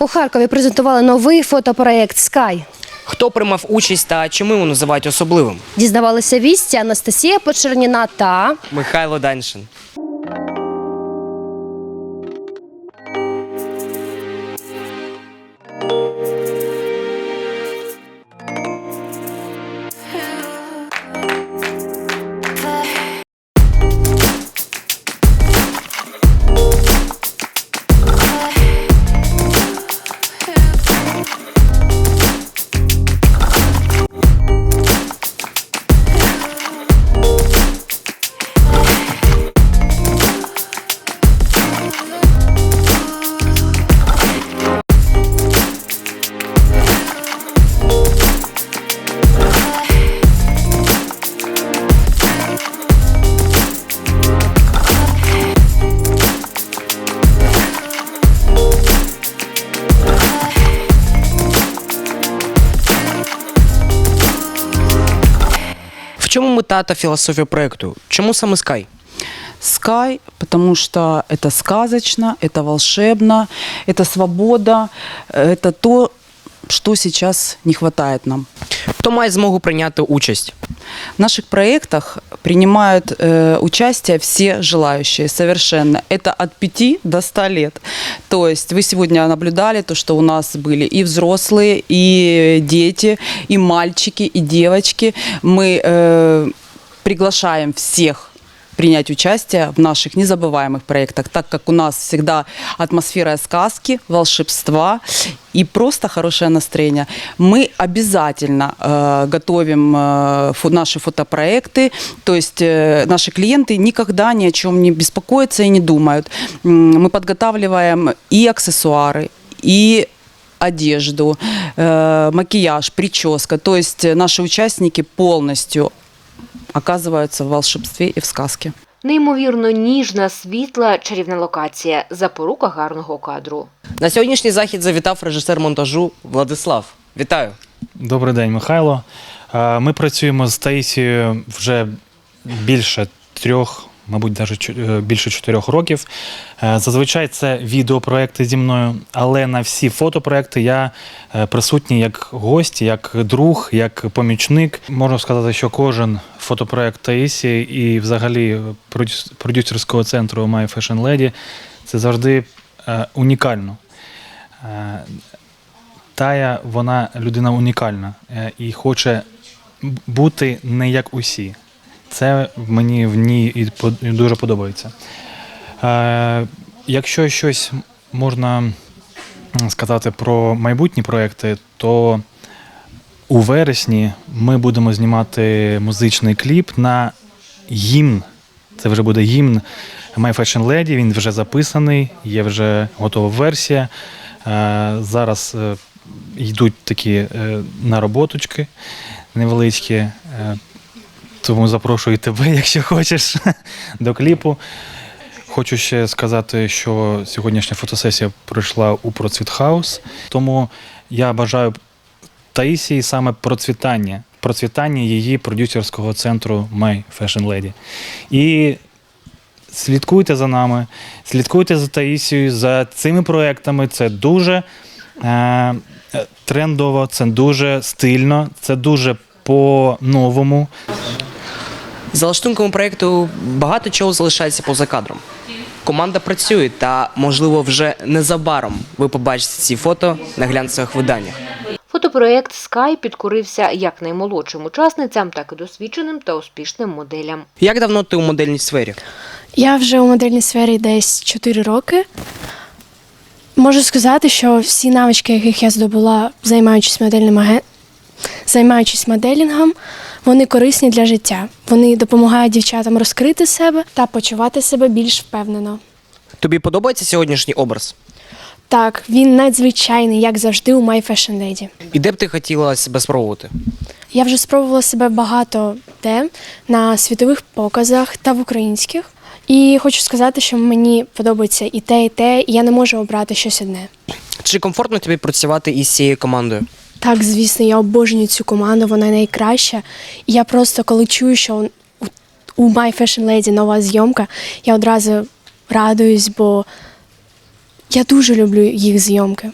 У Харкові презентували новий фотопроект Скай. Хто приймав участь та чому його називають особливим? Дізнавалися вісті Анастасія Почерніна та Михайло Даншин. мета та філософія проекту? Чому саме Sky? Sky, потому что это сказочно, это волшебно, это свобода, это то, что сейчас не хватает нам. Хто має змогу прийняти участь? В наших проектах принимают э, участие все желающие совершенно. Это от 5 до 100 лет. То есть вы сегодня наблюдали то, что у нас были и взрослые, и дети, и мальчики, и девочки. Мы э, приглашаем всех принять участие в наших незабываемых проектах, так как у нас всегда атмосфера сказки, волшебства и просто хорошее настроение. Мы обязательно э, готовим э, фо- наши фотопроекты, то есть э, наши клиенты никогда ни о чем не беспокоятся и не думают. Мы подготавливаем и аксессуары, и одежду, э, макияж, прическа. То есть э, наши участники полностью оказываются в волшебстве и в сказке. Неймовірно ніжна, світла, чарівна локація, запорука гарного кадру. На сьогоднішній захід завітав режисер монтажу Владислав. Вітаю! Добрий день, Михайло. Е, Ми працюємо з Таїсією вже більше трьох, мабуть, навіть більше чотирьох років. Е, Зазвичай це відеопроекти зі мною, але на всі фотопроекти я е, присутній як гость, як друг, як помічник. Можна сказати, що кожен фотопроект Таїсії і взагалі продюсерського центру My Fashion Lady це завжди е, унікально. Е, Тая, вона людина унікальна е, і хоче бути не як усі. Це мені в ній і дуже подобається. Е, якщо щось можна сказати про майбутні проекти, то у вересні ми будемо знімати музичний кліп на гімн. Це вже буде гімн My Fashion Lady. Він вже записаний, є вже готова версія. Е, Зараз е, йдуть такі е, нароботочки невеличкі. Тому запрошую тебе, якщо хочеш, до кліпу. Хочу ще сказати, що сьогоднішня фотосесія пройшла у Процвіт Хаус. Тому я бажаю Таїсії саме процвітання, процвітання її продюсерського центру My Fashion Lady. І слідкуйте за нами, слідкуйте за Таїсією, за цими проектами. Це дуже е, трендово, це дуже стильно, це дуже по-новому. За лаштунками проекту багато чого залишається поза кадром. Команда працює, та, можливо, вже незабаром ви побачите ці фото на глянцевих виданнях. Фотопроєкт Sky підкорився як наймолодшим учасницям, так і досвідченим та успішним моделям. Як давно ти у модельній сфері? Я вже у модельній сфері десь 4 роки. Можу сказати, що всі навички, яких я здобула, займаючись модельним аген... займаючись моделінгом, вони корисні для життя. Вони допомагають дівчатам розкрити себе та почувати себе більш впевнено. Тобі подобається сьогоднішній образ? Так, він надзвичайний, як завжди, у My Fashion Lady. І де б ти хотіла себе спробувати? Я вже спробувала себе багато де на світових показах та в українських. І хочу сказати, що мені подобається і те, і те, і я не можу обрати щось одне. Чи комфортно тобі працювати із цією командою? Так, звісно, я обожнюю цю команду, вона найкраща. І я просто коли чую, що у- My Fashion Lady нова зйомка, я одразу радуюсь, бо я дуже люблю їх зйомки.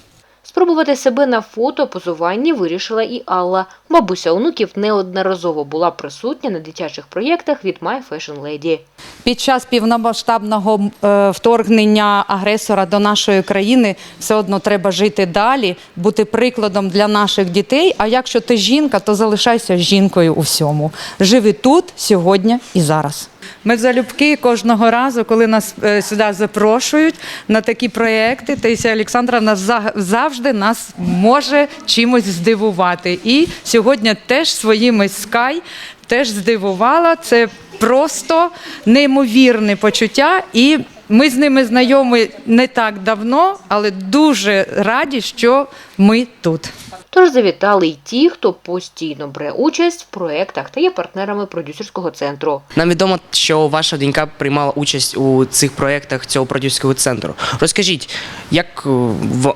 Спробувати себе на фото позуванні вирішила і Алла. Бабуся онуків неодноразово була присутня на дитячих проєктах від My Fashion Lady. Під час повномасштабного е, вторгнення агресора до нашої країни все одно треба жити далі, бути прикладом для наших дітей. А якщо ти жінка, то залишайся жінкою у всьому. Живи тут, сьогодні і зараз. Ми залюбки кожного разу, коли нас е, сюди запрошують на такі проекти, Таїсія Олександровна за- завжди нас може чимось здивувати. І сьогодні теж своїми скай теж здивувала. Це просто неймовірне почуття. І ми з ними знайомі не так давно, але дуже раді, що ми тут. Тож завітали й ті, хто постійно бере участь в проєктах та є партнерами продюсерського центру. Нам відомо, що ваша донька приймала участь у цих проєктах цього продюсерського центру. Розкажіть, як,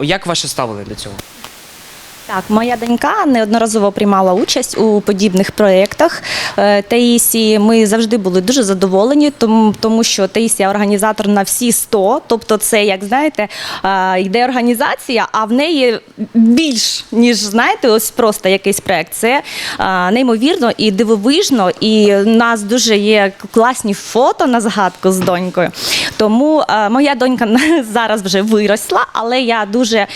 як ваше ставлення до цього? Так, моя донька неодноразово приймала участь у подібних проєктах е, Таїсії. Ми завжди були дуже задоволені, тому, що Таїсія організатор на всі 100. Тобто, це, як знаєте, е, йде організація, а в неї більш, ніж знаєте, ось просто якийсь проєкт. Це е, неймовірно і дивовижно. І в нас дуже є класні фото на згадку з донькою. Тому моя донька зараз вже виросла, але я дуже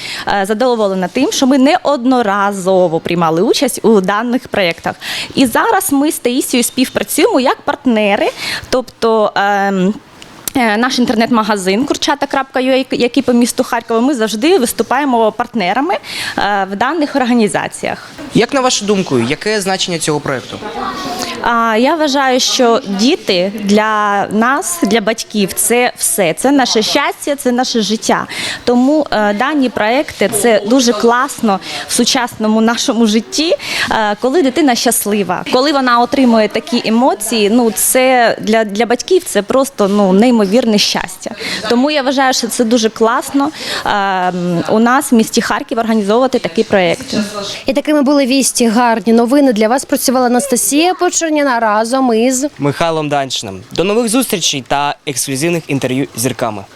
задоволена тим, що ми неодноразово приймали участь у даних проєктах. І зараз ми з Таїсією співпрацюємо як партнери, тобто. ем, е, Наш інтернет-магазин Курчата.ua, який по місту Харкова, ми завжди виступаємо партнерами е, в даних організаціях. Як на вашу думку, яке значення цього проєкту? А я вважаю, що діти для нас, для батьків, це все. Це наше щастя, це наше життя. Тому е, дані проекти це дуже класно в сучасному нашому житті, е, коли дитина щаслива, коли вона отримує такі емоції. Ну це для, для батьків це просто ну неймовірне щастя. Тому я вважаю, що це дуже класно е, у нас в місті Харків організовувати такі проекти. І такими були вісті, гарні новини. Для вас працювала Анастасія Почерніна разом із Михайлом Данчином. До нових зустрічей та ексклюзивних інтерв'ю зірками.